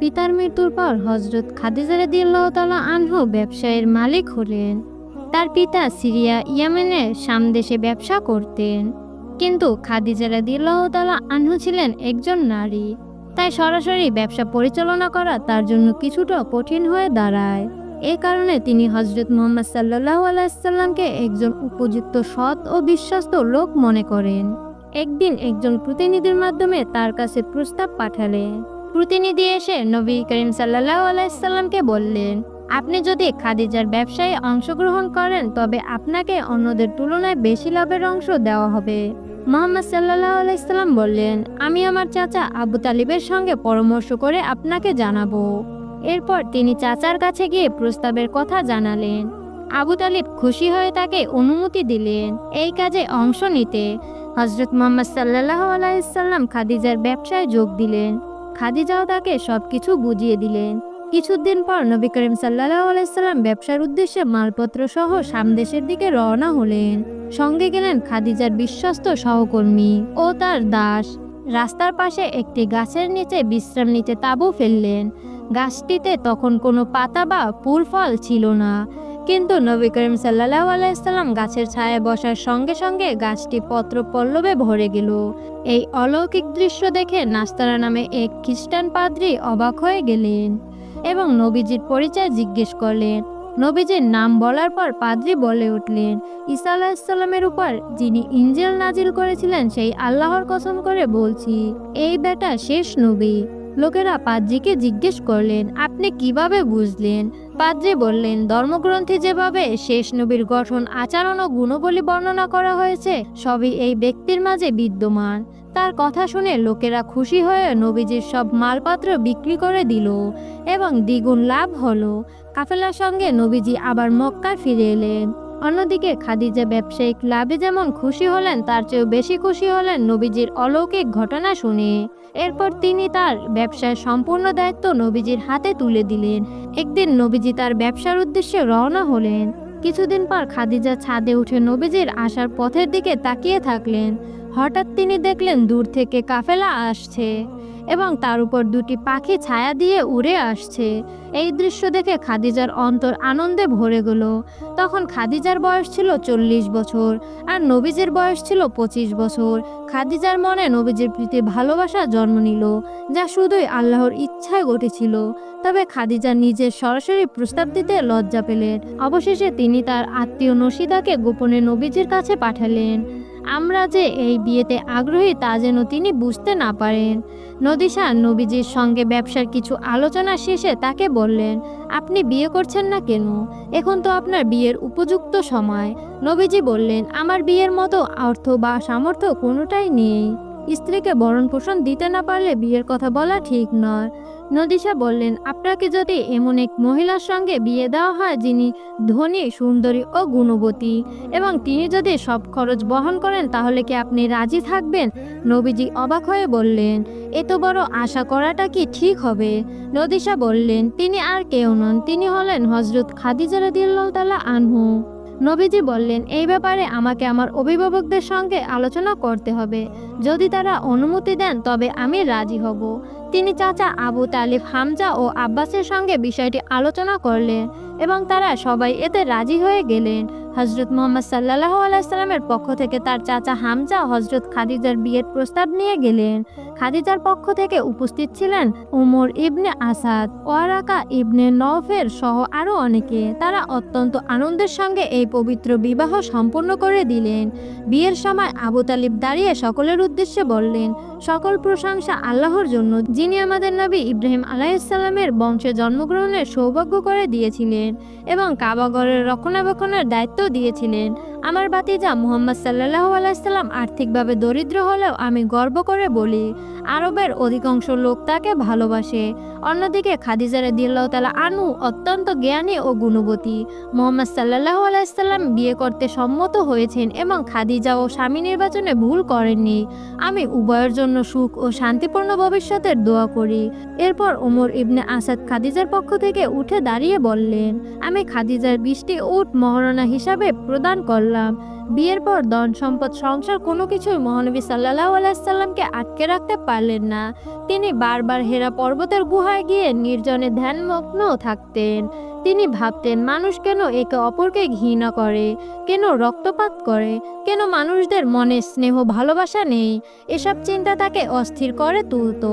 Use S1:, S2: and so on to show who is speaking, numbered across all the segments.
S1: পিতার মৃত্যুর পর হজরত খাদিজা রাদিয়াল্লাহ তাআলা আনহু ব্যবসায়ের মালিক হলেন। তার পিতা সিরিয়া ইয়েমেনের সামদেশে ব্যবসা করতেন। কিন্তু খাদিজা রাদিয়াল্লাহ তাআলা আনহু ছিলেন একজন নারী। তাই সরাসরি ব্যবসা পরিচালনা করা তার জন্য কিছুটা কঠিন হয়ে দাঁড়ায়। এ কারণে তিনি হজরত মোহাম্মদ সাল্লাহ আলাইসাল্লামকে একজন উপযুক্ত সৎ ও বিশ্বস্ত লোক মনে করেন। একদিন একজন প্রতিনিধির মাধ্যমে তার কাছে প্রস্তাব পাঠালেন। প্রতিনিধি এসে নবী করিম সাল্লাহ আলাইসাল্লামকে বললেন, আপনি যদি খাদিজার ব্যবসায় অংশগ্রহণ করেন, তবে আপনাকে অন্যদের তুলনায় বেশি লাভের অংশ দেওয়া হবে। মোহাম্মদ সাল্লাহ আলাইসাল্লাম বললেন, আমি আমার চাচা আবু তালিবের সঙ্গে পরামর্শ করে আপনাকে জানাব। এরপর তিনি চাচার কাছে গিয়ে প্রস্তাবের কথা জানালেন। আবু তালিব খুশি হয়ে তাকে অনুমতি দিলেন, এই কাজে অংশ নিতে। হজরত মোহাম্মদ সাল্লাহ আলাইসাল্লাম খাদিজার ব্যবসায় যোগ দিলেন। খাদিজাও তাকে সবকিছু বুঝিয়ে দিলেন। কিছুদিন পর নবী করিম সাল্লাহ আলাইসাল্লাম ব্যবসার উদ্দেশ্যে মালপত্র সহ সামদেশের দিকে রওনা হলেন। সঙ্গে গেলেন খাদিজার বিশ্বস্ত সহকর্মী ও তার দাস। রাস্তার পাশে একটি গাছের নিচে বিশ্রাম নিতে তাঁবু ফেললেন। গাছটিতে তখন কোনো পাতা বা ফুল ফল ছিল না। কিন্তু নবী করিম সাল্লাহ আলাইসাল্লাম গাছের ছায়ায় বসার সঙ্গে সঙ্গে গাছটি পত্র পল্লবে ভরে গেল। এই অলৌকিক দৃশ্য দেখে নাস্তারা নামে এক খ্রিস্টান পাদ্রী অবাক হয়ে গেলেন এবং নবীজির পরিচয় জিজ্ঞেস করলেন। নবীজির নাম বলার পর পাদ্রী বলে উঠলেন, ঈসা আলাহিসাল্লামের উপর যিনি ইঞ্জেল নাজিল করেছিলেন, সেই আল্লাহর কসম করে বলছি, এই বেটা শেষ নবী। লোকেরা পাদ্রিকে জিজ্ঞেস করলেন, আপনি কীভাবে বুঝলেন? পাদ্রি বললেন, ধর্মগ্রন্থে যেভাবে শেষ নবীর গঠন, আচরণ ও গুণবলী বর্ণনা করা হয়েছে, সবই এই ব্যক্তির মাঝে বিদ্যমান। তার কথা শুনে লোকেরা খুশি হয়ে নবীজির সব মালপত্র বিক্রি করে দিল এবং দ্বিগুণ লাভ হলো। কাফেলার সঙ্গে নবীজি আবার মক্কায় ফিরে এলেন। অন্যদিকে খাদিজা ব্যবসায়িক লাভে যেমন খুশি হলেন, তার চেয়েও বেশি খুশি হলেন নবীজির অলৌকিক ঘটনা শুনে। এরপর তিনি তার ব্যবসায় সম্পূর্ণ দায়িত্ব নবীজির হাতে তুলে দিলেন। একদিন নবীজি তার ব্যবসার উদ্দেশ্যে রওনা হলেন। কিছুদিন পর খাদিজা ছাদে উঠে নবীজির আসার পথের দিকে তাকিয়ে থাকলেন। হঠাৎ তিনি দেখলেন দূর থেকে কাফেলা আসছে। এবং তার উপর দুটি পাখি ছায়া দিয়ে উড়ে আসছে। এই দৃশ্য দেখে খাদিজার অন্তর আনন্দে ভরে গেল। তখন খাদিজার বয়স ছিল চল্লিশ বছর আর নবীজের বয়স ছিল পঁচিশ বছর। খাদিজার মনে নবীজের প্রীতি ভালোবাসা জন্ম নিল, যা শুধুই আল্লাহর ইচ্ছায় ঘটেছিল। তবে খাদিজা নিজের সরাসরি প্রস্তাব দিতে লজ্জা পেলেন। অবশেষে তিনি তার আত্মীয় নসিদাকে গোপনে নবীজির কাছে পাঠালেন। আমরা যে এই বিয়েতে আগ্রহী তা যেন তিনি বুঝতে না পারেন। নদিশা নবীজির সঙ্গে ব্যবসার কিছু আলোচনা শেষে তাকে বললেন, আপনি বিয়ে করছেন না কেন? এখন তো আপনার বিয়ের উপযুক্ত সময়। নবীজি বললেন, আমার বিয়ের মতো অর্থ বা সামর্থ্য কোনোটাই নেই। স্ত্রীকে ভরণ পোষণ দিতে না পারলে বিয়ের কথা বলা ঠিক নয়। নদিশা বললেন, আপনাকে যদি এমন এক মহিলার সঙ্গে বিয়ে দেওয়া হয় যিনি ধনী, সুন্দরী ও গুণবতী, এবং তিনি যদি সব খরচ বহন করেন, তাহলে কি আপনি রাজি থাকবেন? নবীজি অবাক হয়ে বললেন, এত বড় আশা করাটা কি ঠিক হবে? নদিশা বললেন, তিনি আর কেউ নন, তিনি হলেন হজরত খাদিজা রাদিয়াল্লাহু তাআলা আনহু। নবীজি বললেন, এই ব্যাপারে আমাকে আমার অভিভাবকদের সঙ্গে আলোচনা করতে হবে। যদি তারা অনুমতি দেন, তবে আমি রাজি হব। তিনি চাচা আবু তালিব হামজা ও আব্বাসের সঙ্গে বিষয়টি আলোচনা করলেন এবং তারা সবাই এতে রাজি হয়ে গেলেন। হজরত মোহাম্মদ সাল্লাহ আলাইসাল্লামের পক্ষ থেকে তার চাচা হামজা হজরত খাদিজার বিয়ের প্রস্তাব নিয়ে গেলেন। খাদিজার পক্ষ থেকে উপস্থিত ছিলেন Umar ibn Asad, Waraqa ibn Nafe সহ আরও অনেকে। তারা অত্যন্ত আনন্দের সঙ্গে এই পবিত্র বিবাহ সম্পন্ন করে দিলেন। বিয়ের সময় আবু তালিব দাঁড়িয়ে সকলের উদ্দেশ্যে বললেন, সকল প্রশংসা আল্লাহর জন্য, যিনি আমাদের নবী ইব্রাহিম আলাইসাল্লামের বংশে জন্মগ্রহণের সৌভাগ্য করে দিয়েছিলেন এবং কাবাগরের রক্ষণাবেক্ষণের দায়িত্ব দিয়েছিলেন। আমার বাতিজা মুহাম্মদ সাল্লাহ আলাইসাল্লাম আর্থিকভাবে দরিদ্র হলেও আমি গর্ব করে বলি, আরবের অধিকাংশ লোক তাকে ভালোবাসে। অন্যদিকে খাদিজা রাদিয়াল্লাহু তাআলা আনু অত্যন্ত জ্ঞানী ও গুণবতী। মোহাম্মদ সাল্লাহ আলাইসাল্লাম বিয়ে করতে সম্মত হয়েছেন এবং খাদিজা ও স্বামী নির্বাচনে ভুল করেননি। আমি উভয়ের জন্য সুখ ও শান্তিপূর্ণ ভবিষ্যতের দোয়া করি। এরপর ওমর ইবনে আসাদ খাদিজার পক্ষ থেকে উঠে দাঁড়িয়ে বললেন, আমি খাদিজার বৃষ্টি, উট, মহারণা হিসাবে প্রদান করলাম। আলাইসাল্লাম বিয়ের পর ধন সম্পদ সংসার কোনো কিছুই মহানবী সাল্লাহ আলাইসাল্লামকে আটকে রাখতে পারলেন না। তিনি বারবার হেরা পর্বতের গুহায় গিয়ে নির্জনে ধ্যানমগ্ন থাকতেন। তিনি ভাবতেন মানুষ কেন একে অপরকে ঘৃণা করে, কেন রক্তপাত করে, কেন মানুষদের মনে স্নেহ ভালোবাসা নেই, এসব চিন্তা তাকে অস্থির করে তুলত।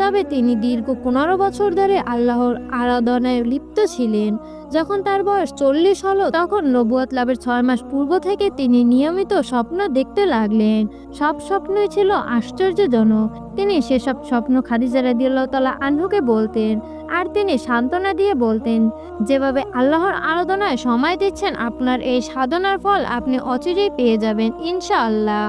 S1: তবে তিনি দীর্ঘ পনেরো বছর ধরে আল্লাহর আরাধনায় লিপ্ত ছিলেন। যখন তার বয়স চল্লিশ হলো, তখন নবুয়াত লাভের ছয় মাস পূর্ব থেকে তিনি নিয়মিত স্বপ্ন দেখতে লাগলেন। সব স্বপ্নই ছিল আশ্চর্যজনক। তিনি সেসব স্বপ্ন খাদিজা রাদিয়াল্লাহু আনহুকে বলতেন, আর তিনি সান্ত্বনা দিয়ে বলতেন, যেভাবে আল্লাহর আরাধনায় সময় দিচ্ছেন, আপনার এই সাধনার ফল আপনি অচিরেই পেয়ে যাবেন, ইনশাআল্লাহ।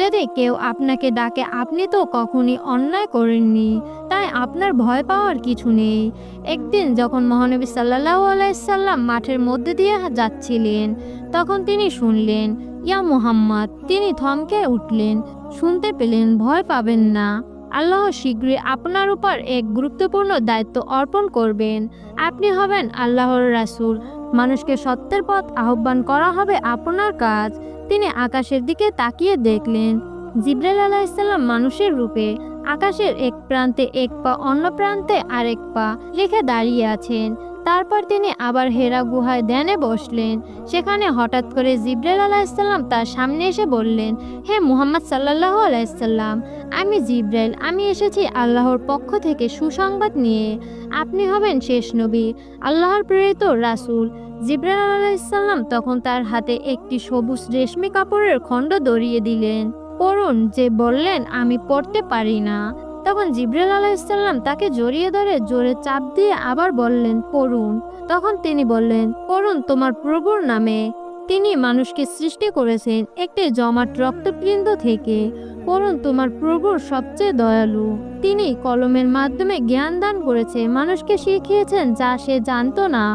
S1: যদি কেউ আপনাকে ডাকে, আপনি তো কখনই অন্যায় করেননি। তাই আপনার ভয় পাওয়ার কিছু নেই। একদিন যখন মহানবী সাল্লাহ আলাইসাল্লাম মাঠের মধ্যে দিয়ে যাচ্ছিলেন, তখন তিনি শুনলেন, ইয়া মুহাম্মদ! তিনি থমকে উঠলেন। শুনতে পেলেন, ভয় পাবেন না। আল্লাহ শীঘ্রই আপনার উপর এক গুরুত্বপূর্ণ দায়িত্ব অর্পণ করবেন। আপনি হবেন আল্লাহর রাসুল। মানুষকে সত্যের পথ আহ্বান করা হবে আপনার কাজ। তিনি আকাশের দিকে তাকিয়ে দেখলেন, জিব্রাইল আলাহিসাল্লাম মানুষের রূপে আকাশের এক প্রান্তে এক পা, অন্য প্রান্তে আরেক পা রেখে দাঁড়িয়ে আছেন। তারপর তিনি আবার হেরা গুহায় ধ্যানে বসলেন। সেখানে হঠাৎ করে জিব্রাইল আলাইসাল্লাম তার সামনে এসে বললেন, হে মুহাম্মদ সাল্লাহ আলাইসাল্লাম আমি জিব্রাইল, আমি এসেছি আল্লাহর পক্ষ থেকে সুসংবাদ নিয়ে। আপনি হবেন শেষ নবী, আল্লাহর প্রেরিত রাসূল। জিব্রাইল আলাইসাল্লাম তখন তার হাতে একটি সবুজ রেশমি কাপড়ের খণ্ড দড়িয়ে দিলেন। পড়ুন যে বললেন, আমি পড়তে পারি না। তখন জিব্রাইল আলাইসাল্লাম তাকে জড়িয়ে ধরে জোরে চাপ দিয়ে আবার বললেন, পড়ুন। তখন তিনি বললেন, পড়ুন তোমার প্রভুর নামে। তিনি মানুষকে সৃষ্টি করেছেন একটি জমাট রক্তবৃন্দ থেকে। পড়ুন তোমার প্রভুর সবচেয়ে দয়ালু। তিনি কলমের মাধ্যমে জ্ঞান দান করেছে, মানুষকে শিখিয়েছেন যা সে জানতো না।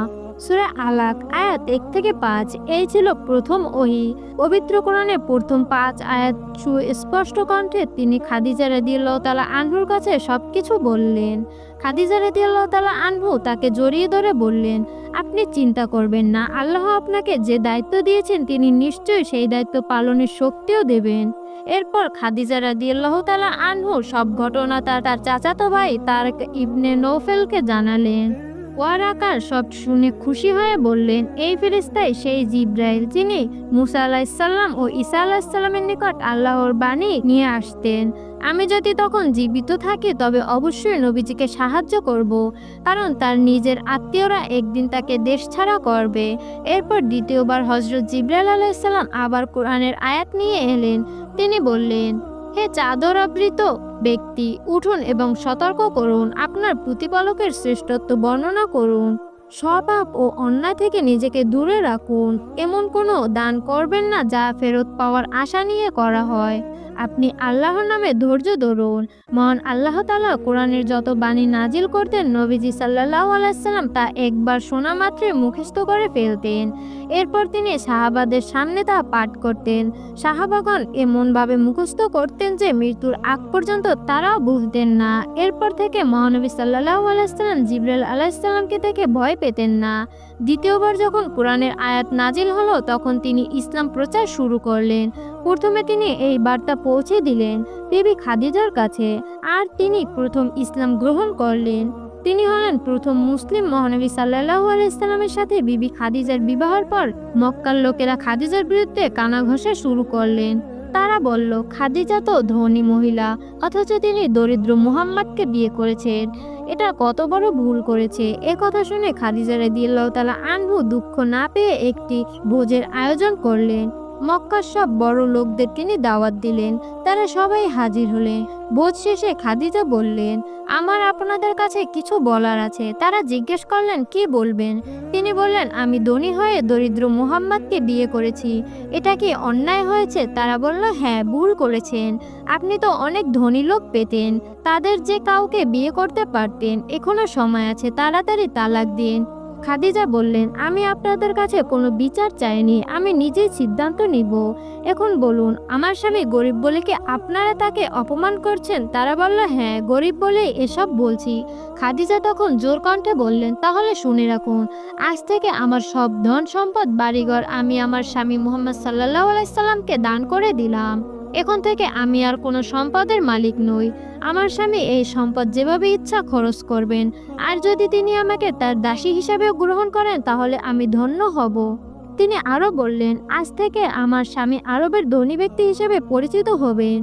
S1: সুরা আলাক আয়াত এক থেকে পাঁচ, এই ছিল প্রথম ওহি। পবিত্র কোরআনে প্রথম পাঁচ আয়াত সুস্পষ্ট কণ্ঠে তিনি খাদিজা রাদিয়াল্লাহু তাআলা আনহুর কাছে সবকিছু বললেন। খাদিজা রাদিয়াল্লাহু তালা আনহু তাকে জড়িয়ে ধরে বললেন, আপনি চিন্তা করবেন না, আল্লাহ আপনাকে যে দায়িত্ব দিয়েছেন তিনি নিশ্চয়ই সেই দায়িত্ব পালনের শক্তিও দেবেন। এরপর খাদিজা রাদিয়াল্লাহু তালা আনহু সব ঘটনা তার তার চাচাতো ভাই তার ইবনে নৌফেলকে জানালেন। ওয়ারাকার সব শুনে খুশি হয়ে বললেন, এই ফেরিস্তাই সেই জিব্রাইল যিনি মুসা আলাহিসাল্লাম ও ঈসা আলাহিসাল্লামের নিকট আল্লাহর বাণী নিয়ে আসতেন। আমি যদি তখন জীবিত থাকি, তবে অবশ্যই নবীজিকে সাহায্য করব, কারণ তার নিজের আত্মীয়রা একদিন তাকে দেশ ছাড়া করবে। এরপর দ্বিতীয়বার হজরত জিব্রাইল আলাইসাল্লাম আবার কোরআনের আয়াত নিয়ে এলেন। তিনি বললেন হে চাদর আবৃত ব্যক্তি উঠুন এবং সতর্ক করুন, আপনার প্রতিপালকের শ্রেষ্ঠত্ব বর্ণনা করুন। স্বপাপ ও অন্যায় থেকে নিজেকে দূরে রাখুন। এমন কোনো দান করবেন না যা ফেরত পাওয়ার আশা নিয়ে করা হয়। আপনি আল্লাহর নামে ধৈর্য ধরুন। মহান আল্লাহ তালা কোরআনের যত বাণী নাজিল করতেন নবীজি সাল্লাহ আলাইসাল্লাম তা একবার শোনা মাত্রই মুখস্থ করে ফেলতেন। এরপর তিনি সাহাবাদের সামনে তা পাঠ করতেন। সাহাবাগণ এমনভাবে মুখস্থ করতেন যে মৃত্যুর আগ পর্যন্ত তারাও বুঝতেন না। এরপর থেকে মহানবী সাল্লাহ আলাইসাল্লাম জিব্রাইল আলাইসাল্লামকে থেকে ভয় পেতেন না। দ্বিতীয়বার যখন কোরআনের আয়াত নাজিল হলো, তখন তিনি ইসলাম প্রচার শুরু করলেন। প্রথমে তিনি এই বার্তা পৌঁছে দিলেন বিবি খাদিজার কাছে, আর তিনি প্রথম ইসলাম গ্রহণ করলেন। তিনি হলেন প্রথম মুসলিম মহানবী সাল্লাহ আলাইসাল্লামের সাথে বিবি খাদিজার বিবাহের পর মক্কার লোকেরা খাদিজার বিরুদ্ধে কানা ঘষা শুরু করলেন। তারা বলল, খাদিজা তো ধনী মহিলা, অথচ তিনি দরিদ্র মুহাম্মদকে বিয়ে করেছেন। এটা কত বড় ভুল করেছে। এ কথা শুনে খাদিজা রেদিয়াল্লাহ তালা আনহু দুঃখ না পেয়ে একটি ভোজের আয়োজন করলেন। মক্কার সব বড় লোকদের তিনি দাওয়াত দিলেন। তারা সবাই হাজির হলেন। ভোজ শেষে খাদিজা বললেন, আমার আপনাদের কাছে কিছু বলার আছে। তারা জিজ্ঞেস করলেন, কি বলবেন? তিনি বললেন, আমি ধনী হয়ে দরিদ্র মুহাম্madকে বিয়ে করেছি। এটা কি অন্যায় হয়েছে? তারা বলল হ্যাঁ ভুল করেছেন। আপনি তো অনেক ধনী লোক পেতেন। তাদের যে কাউকে বিয়ে করতে পারতেন, এখনও সময় আছে। তাড়াতাড়ি তালাক দিন। খাদিজা বললেন, আমি আপনাদের কাছে কোনো বিচার চাইনি, আমি নিজেই সিদ্ধান্ত নিব। এখন বলুন, আমার স্বামী গরিব বলে কি আপনারা তাকে অপমান করছেন? তারা বলল হ্যাঁ গরিব বলেই এসব বলছি। খাদিজা তখন জোর কণ্ঠে বললেন, তাহলে শুনে রাখুন, আজ থেকে আমার সব ধন সম্পদ বাড়িঘর আমি আমার স্বামী মোহাম্মদ সাল্লাহ আলাইসাল্লামকে দান করে দিলাম। এখন থেকে আমি আর কোনো সম্পদের মালিক নই। আমার স্বামী এই সম্পদ যেভাবে ইচ্ছা খরচ করবেন। আর যদি তিনি আমাকে তার দাসী হিসাবেও গ্রহণ করেন, তাহলে আমি ধন্য হব। তিনি আরও বললেন, আজ থেকে আমার স্বামী আরবের ধনী ব্যক্তি হিসেবে পরিচিত হবেন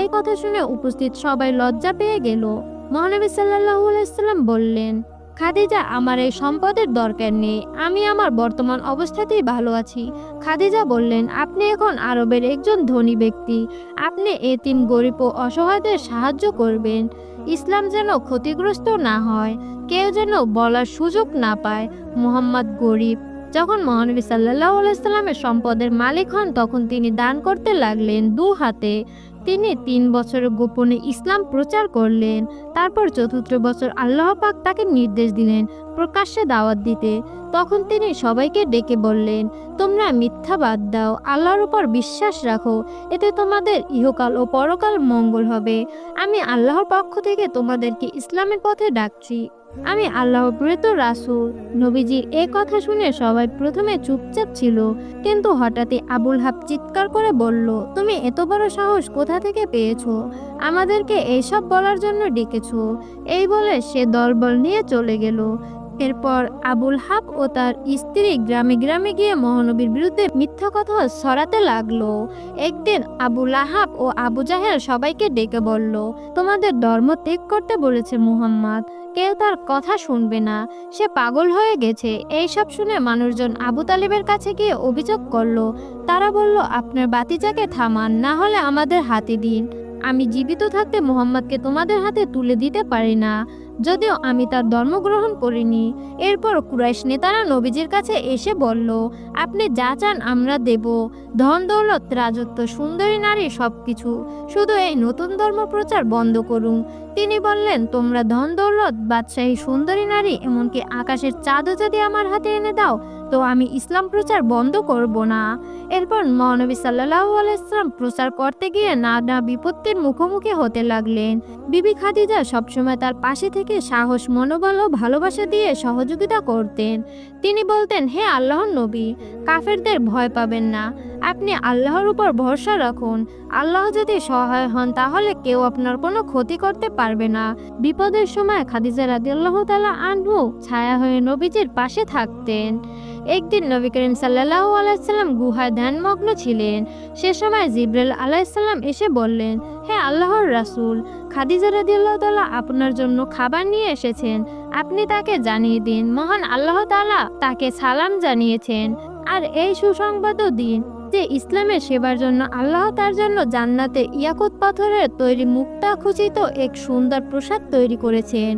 S1: এই কথা শুনে উপস্থিত সবাই লজ্জা পেয়ে গেল। মহানবী সাল্লাহ আলাইসাল্লাম বললেন খাদিজা, আমার এই সম্পদের দরকার নেই। আমি আমার বর্তমান অবস্থাতেই ভালো আছি। খাদিজা বললেন, আপনি এখন আরবের একজন ধনী ব্যক্তি। আপনি এতিম, গরিব ও অসহায়দের সাহায্য করবেন। ইসলাম যেন ক্ষতিগ্রস্ত না হয়, কেউ যেন বলার সুযোগ না পায়। মুহাম্মদ গরিব, যখন মহানবী সাল্লাহ আলাইসাল্লামের সম্পদের মালিক হন, তখন তিনি দান করতে লাগলেন দু হাতে। তিনি তিন বছর গোপনে ইসলাম প্রচার করলেন। তারপর চতুর্থ বছর আল্লাহ পাক তাকে নির্দেশ দিলেন প্রকাশ্যে দাওয়াত দিতে। তখন তিনি সবাইকে ডেকে বললেন, তোমরা মিথ্যা বাদ দাও, আল্লাহর উপর বিশ্বাস রাখো। এতে তোমাদের ইহকাল ও পরকাল মঙ্গল হবে। আমি আল্লাহর পক্ষ থেকে তোমাদেরকে ইসলামের পথে ডাকছি। আমি আল্লাহ প্রেত রাসুল। নবীজির এ কথা শুনে সবাই প্রথমে চুপচাপ ছিল। কিন্তু হঠাৎই আবুল হাব চিৎকার করে বলল, তুমি এত বড় সাহস কোথা থেকে পেয়েছ? আমাদেরকে এইসব বলার জন্য ডেকেছো। এই বলে সে দলবল নিয়ে চলে গেল। এরপর আবুল হাব ও তার স্ত্রী গ্রামে গ্রামে গিয়ে মহানবীর বিরুদ্ধে মিথ্যা কথা ছড়াতে লাগল। একদিন আবুল আহাব ও আবু জাহেল সবাইকে ডেকে বলল, তোমাদের ধর্ম ত্যাগ করতে বলেছে মুহাম্মদ। কেউ তার কথা শুনবে না। সে পাগল হয়ে গেছে। এইসব শুনে মানুষজন আবু তালিবের কাছে গিয়ে অভিযোগ করল, তারা বলল, আপনার বাতিজাকে থামান, না হলে আমাদের হাতে দিন। আমি জীবিত থাকতে মোহাম্মদকে তোমাদের হাতে তুলে দিতে পারি না। যদিও আমি তার ধর্ম গ্রহণ করিনি। এরপর কুরাইশ নেতারা নবীজির কাছে এসে বলল, আপনি যা চান আমরা দেব। ধন, দৌলত, রাজত্ব, সুন্দরী নারী সব কিছু শুধু এই নতুন ধর্ম প্রচার বন্ধ করুন। তিনি বললেন, তোমরা ধন, দৌলত, বাদশাহী, সুন্দরী, নারী, এমনকি আকাশের চাঁদও যদি আমার হাতে এনে দাও, তো আমি ইসলাম প্রচার বন্ধ করব না। এরপর মহানবী সাল্লাহ আলাইসলাম প্রচার করতে গিয়ে নানা বিপত্তির মুখোমুখি হতে লাগলেন। বিবি খাদিজা সবসময় তার পাশে থেকে সাহস, মনোবল ও ভালোবাসা দিয়ে সহযোগিতা করতেন। তিনি বলতেন, হে আল্লাহর নবী, কাফেরদের ভয় পাবেন না। আপনি আল্লাহর উপর ভরসা রাখুন। আল্লাহ যদি সহায় হন, তাহলে কেউ আপনার কোনো ক্ষতি করতে পারবে না। বিপদের সময় খাদিজা রাদিয়াল্লাহ তালা আনহু ছায়া হয়ে নবীজির পাশে থাকতেন। একদিন নবী করিম সাল্লাহ আলাইসাল্লাম গুহায় ধ্যানমগ্ন ছিলেন। সে সময় জিব্রাইল আলাইসাল্লাম এসে বললেন, হে আল্লাহর রাসূল, খাদিজা রাদিয়াল্লাহু তালা আপনার জন্য খাবার নিয়ে এসেছেন। আপনি তাকে জানিয়ে দিন। মহান আল্লাহ তালা তাকে সালাম জানিয়েছেন। আর এই সুসংবাদও দিন। যে ইসলামের সেবার জন্য আল্লাহ তার জন্য জান্নাতে ইয়াকুত পাথরের তৈরি মুক্তা খুচিত এক সুন্দর প্রসাদ তৈরি করেছেন।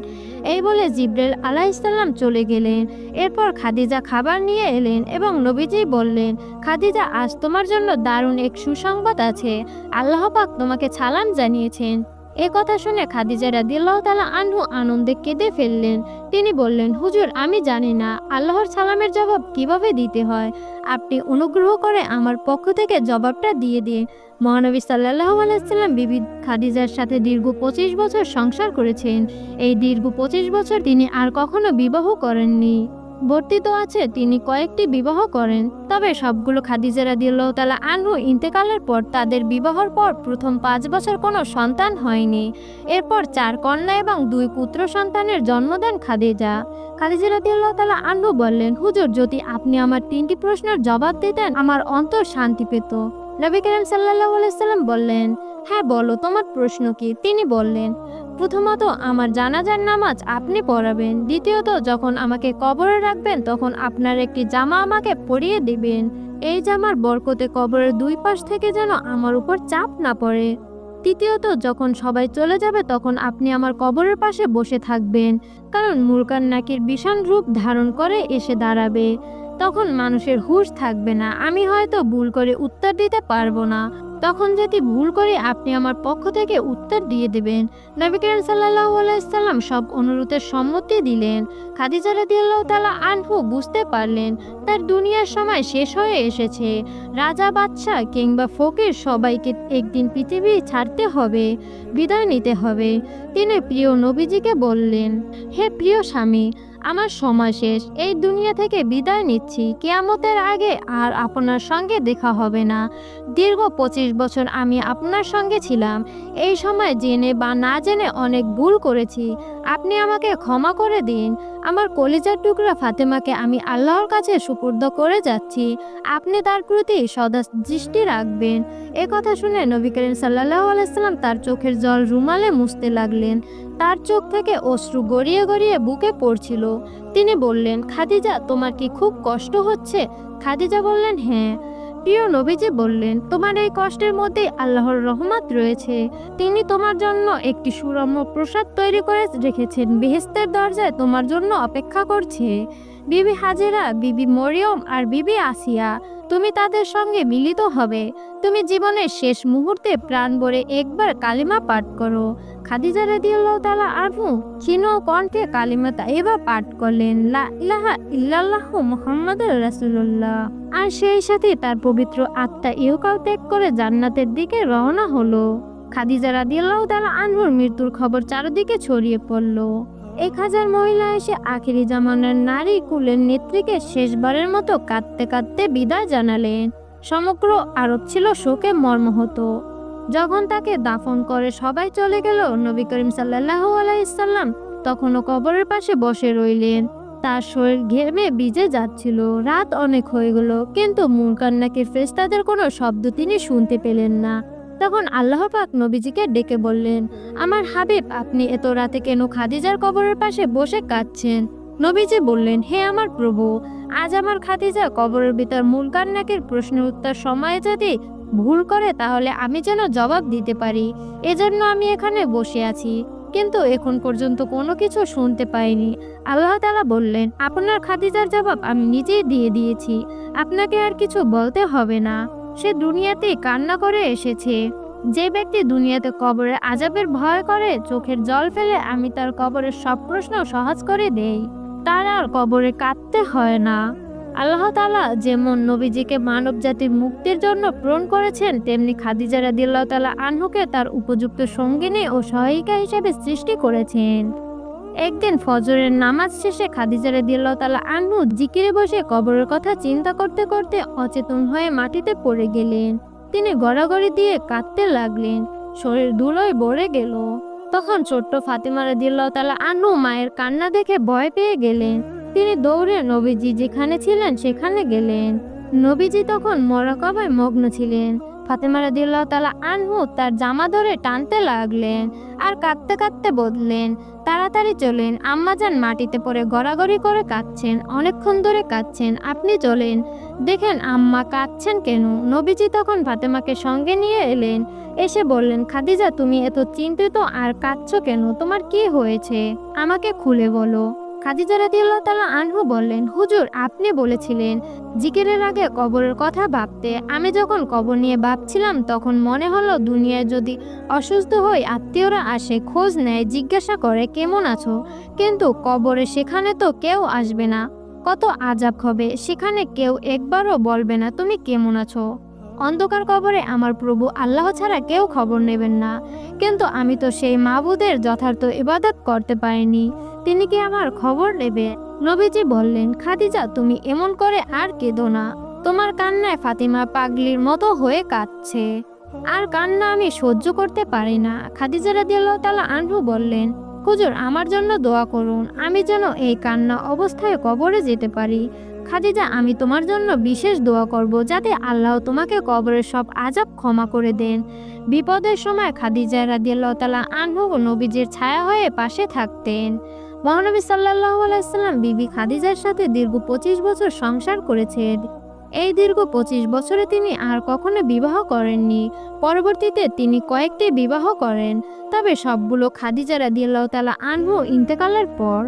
S1: এই বলে জিব্রেল আলা ইসলাম চলে গেলেন। এরপর খাদিজা খাবার নিয়ে এলেন এবং নবীজি বললেন, খাদিজা, আজ তোমার জন্য দারুণ এক সুসংবাদ আছে। আল্লাহ পাক তোমাকে ছালাম জানিয়েছেন। এ কথা শুনে খাদিজা রাদিয়াল্লাহ তাআলা আনহু আনন্দে কেঁদে ফেললেন। তিনি বললেন, হুজুর, আমি জানি না আল্লাহর সালামের জবাব কীভাবে দিতে হয়। আপনি অনুগ্রহ করে আমার পক্ষ থেকে জবাবটা দিয়ে দিন। মহানবী সাল্লাহ আলাইসাল্লাম বিবি খাদিজার সাথে দীর্ঘ পঁচিশ বছর সংসার করেছেন। এই দীর্ঘ পঁচিশ বছর তিনি আর কখনো বিবাহ করেননি। বর্তিত আছে, তিনি কয়েকটি বিবাহ করেন। তবে সবগুলো খাদিজা রাদিয়াল্লাহু তালা আনহু ইন্তেকালের পর তাদের বিবাহর পর প্রথম পাঁচ বছর কোনো সন্তান হয়নি। এরপর চার কন্যা এবং দুই পুত্র সন্তানের জন্ম দেন খাদিজা। খাদিজা রাদিয়াল্লাহু তালা আনহু বললেন, হুজুর, যদি আপনি আমার তিনটি প্রশ্নের জবাব দিতেন, আমার অন্তর শান্তি পেত। নবী করিম সাল্লাল্লাহু আলাইহি সাল্লাম বললেন হ্যাঁ বলো, তোমার প্রশ্ন কি? তিনি বললেন, প্রথমত আমার জানাজার নামাজ আপনি পড়াবেন। দ্বিতীয়ত, যখন আমাকে কবরে রাখবেন, তখন আপনার একটি জামা আমাকে পরিয়ে দিবেন। এই জামার বরকতে কবরের দুই পাশ থেকে যেন আমার উপর চাপ না পড়ে। তৃতীয়ত, যখন সবাই চলে যাবে, তখন আপনি আমার কবরের পাশে বসে থাকবেন, কারণ মুরকান নাকির বিষণ রূপ ধারণ করে এসে দাঁড়াবে। তখন মানুষের হুঁশ থাকবে না। আমি হয়তো ভুল করে উত্তর দিতে পারব না। তখন যদি ভুল করে আপনি আমার পক্ষ থেকে উত্তর দিয়ে দেবেন, নবী করিম সাল্লাহ আলাইসাল্লাম সব অনুরোধের সম্মতি দিলেন। খাদিজা রাদিয়াল্লাহু তাআলা আনহু বুঝতে পারলেন, তার দুনিয়ার সময় শেষ হয়ে এসেছে। রাজা, বাদশাহ কিংবা ফকির সবাইকে একদিন পৃথিবী ছাড়তে হবে, বিদায় নিতে হবে। তিনি প্রিয় নবীজিকে বললেন, হে প্রিয় স্বামী আমার সময় শেষ। এই দুনিয়া থেকে বিদায় নিচ্ছি। কেয়ামতের আগে আর আপনার সঙ্গে দেখা হবে না। দীর্ঘ পঁচিশ বছর আমি আপনার সঙ্গে ছিলাম। এই সময় জেনে বা না জেনে অনেক ভুল করেছি। আপনি আমাকে ক্ষমা করে দিন। আমার কলিজার টুকরা ফাতেমাকে আমি আল্লাহর কাছে সুপুর্দ করে যাচ্ছি। আপনি তার প্রতি সদা দৃষ্টি রাখবেন। এ কথা শুনে নবী করিম সাল্লাহ আলাইসাল্লাম তার চোখের জল রুমালে মুছতে লাগলেন। তার চোখ থেকে অশ্রু গড়িয়ে গড়িয়ে বুকে পড়ছিল। তিনি বললেন, খাদিজা, তোমার কি খুব কষ্ট হচ্ছে? খাদিজা বললেন হ্যাঁ। প্রিয় নবীজি বললেন, তোমার এই কষ্টের মধ্যে আল্লাহর রহমত রয়েছে। তিনি তোমার জন্য একটি সুরম্য প্রসাদ তৈরি করে রেখেছেন। বেহেস্তের দরজায় তোমার জন্য অপেক্ষা করছে। বিবি হাজেরা, বিবি মরিয়ম আর বিবি আসিয়া তুমি তাদের সঙ্গে মিলিত হবে। তুমি জীবনের শেষ মুহূর্তে প্রাণ ভরে একবার কালিমা পাঠ করো। খাদিজা রাদিয়াল্লাহু তাআলা আনহু ক্ষীণ কণ্ঠে কালিমা তাইবা পাঠ করলেন, লা ইলাহা ইল্লাল্লাহু মুহাম্মাদুর রাসূলুল্লাহ। আর সেই সাথে তার পবিত্র আত্মা ইহকাল ত্যাগ করে জান্নাতের দিকে রওনা হলো। খাদিজা রাদিয়াল্লাহু তাআলা আনহুর মৃত্যুর খবর চারিদিকে ছড়িয়ে পড়ল। এক হাজার মহিলা এসে আখিরি জামানার নারী কুলের নেত্রীকে শেষবারের মতো কাঁদতে কাঁদতে বিদায় জানালেন। সমগ্র আরব ছিল শোকে মর্মহত। যখন তাকে দাফন করে সবাই চলে গেল নবী করিম সাল্লাহ আলাইসাল্লাম তখনও কবরের পাশে বসে রইলেন। তার শরীর ঘেমে ভিজে যাচ্ছিল। রাত অনেক হয়ে গেল, কিন্তু মুরকান্নাকে ফেরেশতাদের কোনো শব্দ তিনি শুনতে পেলেন না। তখন আল্লাহ পাক নবীজিকে ডেকে বললেন, আমার হাবিব, আপনি এত রাতে কেন খাদিজার কবরের পাশে বসে কাঁদছেন? নবীজি বললেন, হে আমার প্রভু, আজ আমার খাদিজা কবরের ভিতর মুলকান্নাকের প্রশ্নের উত্তর সময়ে যদি ভুল করে, তাহলে আমি যেন জবাব দিতে পারি। এজন্য আমি এখানে বসে আছি। কিন্তু এখন পর্যন্ত কোনো কিছু শুনতে পাইনি। আল্লাহ তালা বললেন, আপনার খাদিজার জবাব আমি নিজেই দিয়ে দিয়েছি। আপনাকে আর কিছু বলতে হবে না। সে দুনিয়াতেই কান্না করে এসেছে। যে ব্যক্তি দুনিয়াতে কবরে আজাবের ভয় করে, চোখের জল ফেলে আমি তার কবরের সব প্রশ্ন সহজ করে দেই। তার আর কবরে কাঁদতে হয় না। আল্লাহ তালা যেমন নবীজিকে মানব জাতির মুক্তির জন্য প্রেরণ করেছেন, তেমনি খাদিজা রাদিল্লাহ তালা আনহুকে তার উপযুক্ত সঙ্গিনী ও সহায়িকা হিসেবে সৃষ্টি করেছেন। একদিন ফজরের নামাজ শেষে খাদিজা রাদিল্লাহ তালা আনহু জিকিরে বসে কবরের কথা চিন্তা করতে করতে অচেতন হয়ে মাটিতে পড়ে গেলেন। তিনি গড়াগড়ি দিয়ে কাঁদতে লাগলেন। শরীর ধুলোয় ভরে গেল। তখন ছোট্ট ফাতিমা রাদিল্লাহ তালা আনহু মায়ের কান্না দেখে ভয় পেয়ে গেলেন। তিনি দৌড়ে নবীজি যেখানে ছিলেন সেখানে গেলেন। নবীজি তখন মরাকবায় মগ্ন ছিলেন। ফাতেমা রাদিল্লাহ তালা আনহু তার জামা ধরে টানতে লাগলেন আর কাঁদতে কাঁদতে বললেন, তাড়াতাড়ি চলেন আম্মাজান মাটিতে পড়ে গড়াগড়ি করে কাঁদছেন, অনেকক্ষণ ধরে কাঁদছেন, আপনি চলেন। দেখেন আম্মা কাঁদছেন কেন? নবীজি তখন ফাতেমাকে সঙ্গে নিয়ে এলেন, এসে বললেন, খাদিজা, তুমি এত চিন্তিত আর কাঁদছ কেন? তোমার কি হয়েছে? আমাকে খুলে বলো। খাদিজা রাদিয়াল্লাহু তাআলা আনহু বললেন, হুজুর, আপনি বলেছিলেন জিকিরের আগে কবরের কথা ভাবতে। আমি যখন কবর নিয়ে ভাবছিলাম, তখন মনে হলো দুনিয়ায় যদি অসুস্থ হই, আত্মীয়রা আসে, খোঁজ নেয়, জিজ্ঞাসা করে, কেমন আছো? কিন্তু কবরে সেখানে তো কেউ আসবে না। কত আজাব হবে, সেখানে কেউ একবারও বলবে না, তুমি কেমন আছো? অন্ধকার কবরে আমার প্রভু আল্লাহ ছাড়া কেউ খবর নেবেন না। কিন্তু আমি তো সেই মাবুদের যথার্থ ইবাদত করতে পারিনি। তিনি কি আমার খবর নেবে নবীজি বললেন, খাদিজা, তুমি এমন করে আর কেঁদো না। তোমার কান্নায় ফাতিমা পাগলির মতো হয়ে কাঁদছে। আর কান্না আমি সহ্য করতে পারি না। খাদিজা রাদিয়াল্লাহ তাআলা আনহু বললেন, হুজুর, আমার জন্য দোয়া করুন। আমি যেন এই কান্না অবস্থায় কবরে যেতে পারি। খাদিজা, আমি তোমার জন্য বিশেষ দোয়া করব যাতে আল্লাহ তোমাকে কবরের সব আজাব ক্ষমা করে দেন। বিপদের সময় খাদিজা রাদিয়াল্লাহ তাআলা আনহু নবীজির ছায়া হয়ে পাশে থাকতেন। মহানবী সাল্লাহ আলাইসাল্লাম বিবি খাদিজার সাথে দীর্ঘ পঁচিশ বছর সংসার করেছেন। এই দীর্ঘ পঁচিশ বছরে তিনি আর কখনো বিবাহ করেননি। পরবর্তীতে তিনি কয়েকটি বিবাহ করেন। তবে সবগুলো খাদিজা রাদিয়াল্লাহু তাআলা আনহু ইন্তেকালের পর